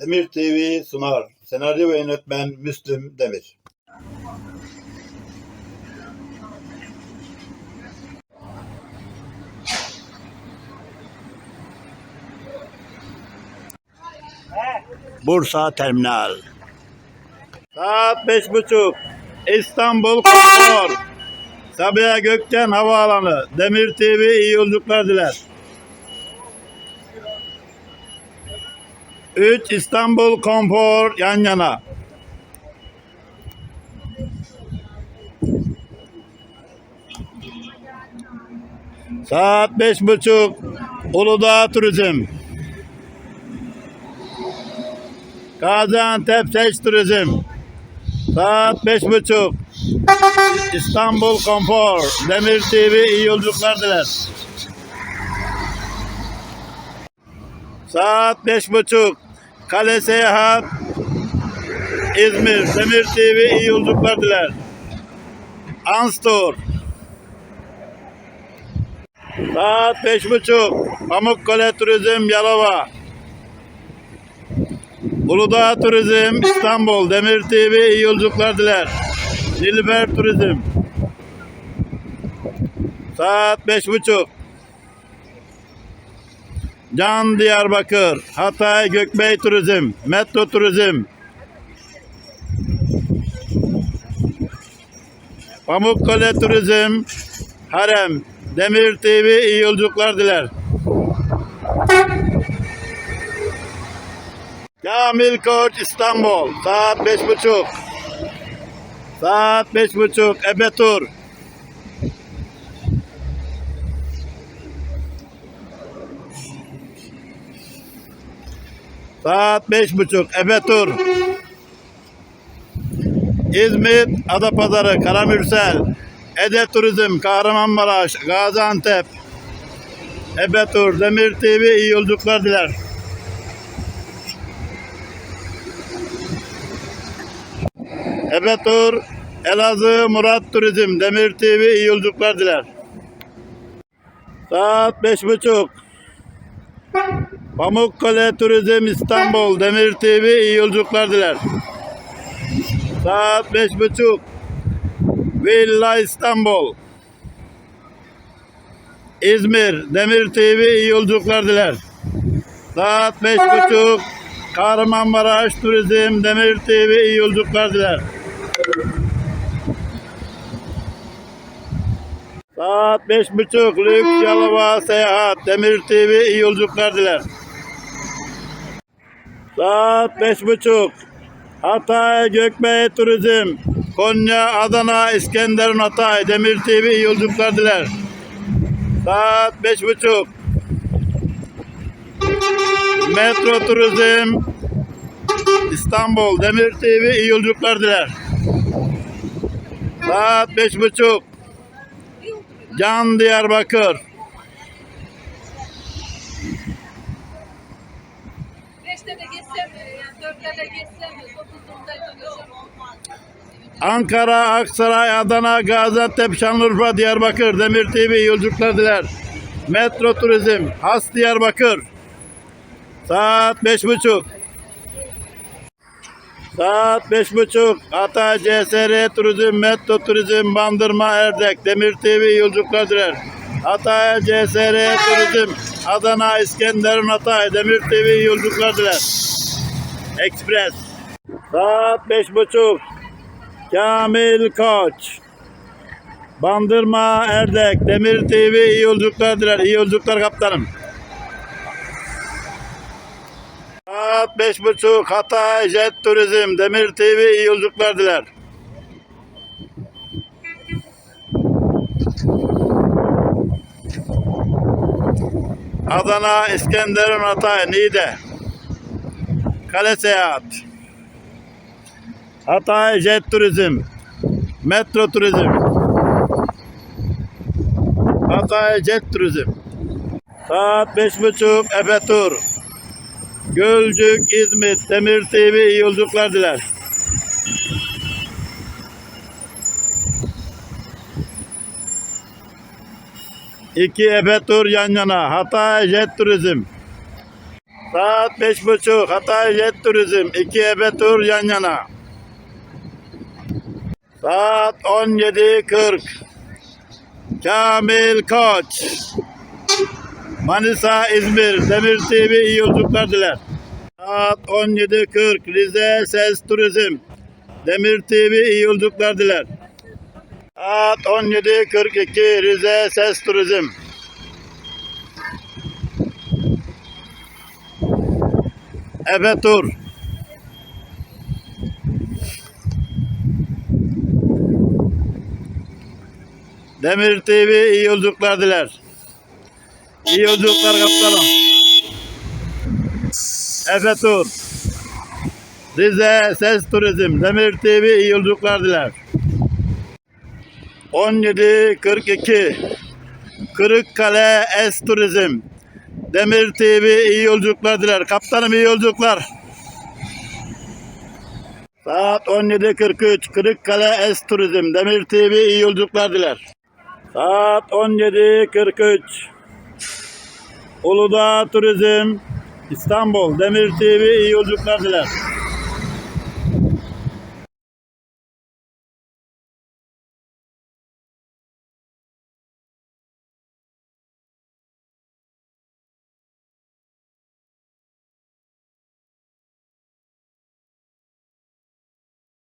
Demir TV sunar. Senaryo ve yönetmen Müslüm Demir. Bursa Terminal. Saat beş buçuk. İstanbul Konfor. Sabiha Gökçen Havaalanı. Demir TV iyi yolculuklar diler. 3 İstanbul Konfor yan yana. Saat beş buçuk. Uludağ Turizm. Gaziantep Seç Turizm. Saat beş buçuk. İstanbul Konfor. Demir TV iyi yolculuklar diler. Saat beş buçuk. Kale Seyahat. İzmir. Demir TV iyi yolculuklar diler. Anstor. Saat beş buçuk. Pamukkale Turizm Yalova. Uludağ Turizm İstanbul. Demir TV iyi yolculuklar diler. Nilüfer Turizm. Saat beş buçuk. Can Diyarbakır, Hatay Gökbey Turizm, Metro Turizm. Pamukkale Turizm, Harem, Demir TV iyi yolculuklar diler. Kamil Koç İstanbul, saat beş buçuk. Saat beş buçuk, Ebe Tur. Saat beş buçuk. Efe Tur. İzmit, Adapazarı, Karamürsel, Ede Turizm, Kahramanmaraş, Gaziantep, Ebe Tur, Demir TV iyi yolculuklar diler. Ebe Tur, Elazığ, Murat Turizm, Demir TV iyi yolculuklar diler. Saat beş buçuk. Pamukkale Turizm İstanbul Demir TV iyi yolculuklar diler. Saat beş buçuk. Villa İstanbul. İzmir Demir TV iyi yolculuklar diler. Saat beş buçuk. Kahramanmaraş Turizm Demir TV iyi yolculuklar diler. Saat beş buçuk. Lüks Yalova Seyahat Demir TV iyi yolculuklar diler. Saat beş buçuk. Hatay Gökbey Turizm. Konya, Adana, İskenderun, Hatay. Demir TV iyi yolculuklar diler. Saat beş buçuk. Metro Turizm. İstanbul. Demir TV iyi yolculuklar diler. Saat beş buçuk. Can Diyarbakır. Beşte de yani dörtte de. Ankara, Aksaray, Adana, Gaziantep, Şanlıurfa, Diyarbakır, Demir TV yolculuklar diler. Metro Turizm, Has Diyarbakır. Saat beş buçuk. Saat beş buçuk. Hatay, CSR Turizm, Metro Turizm, Bandırma, Erdek, Demir TV yolculuklar diler. Hatay, CSR Turizm, Adana, İskenderun, Hatay, Demir TV yolculuklar diler. Ekspres. Saat beş buçuk. Kamil Koç. Bandırma Erdek. Demir TV iyi yolculuklar diler. İyi yolculuklar kaptanım. Saat beş buçuk. Hatay Jet Turizm. Demir TV iyi yolculuklar diler. Adana, İskenderun, Hatay, Niğde. Kale Seyahat. Hatay Jet Turizm. Metro Turizm. Hatay Jet Turizm. Saat beş buçuk Efe Tur. Gölcük, İzmit, Demir TV iyi yolculuklar diler. İki Efe Tur yan yana. Hatay Jet Turizm. Saat beş buçuk. Hatay Jet Turizm. iki ebe tur yan yana. Saat 17.40. Kamil Koç. Manisa İzmir. Demir TV iyi yolculuklar diler. Saat 17.40. Rize Ses Turizm. Demir TV iyi yolculuklar diler. Saat 17.42 Rize Ses Turizm. Efe Tur. Demir TV iyi yolculuklar diler. İyi yolculuklar kaptanım. Efe Tur. Rize Ses Turizm. Demir TV iyi yolculuklar diler. 17.42 Kırıkkale Es Turizm. Demir TV iyi yolculuklar diler. Kaptanım iyi yolculuklar. Saat 17.43 Kırıkkale Es Turizm. Demir TV iyi yolculuklar diler. Saat 17.43 Uludağ Turizm İstanbul Demir TV iyi yolculuklar diler.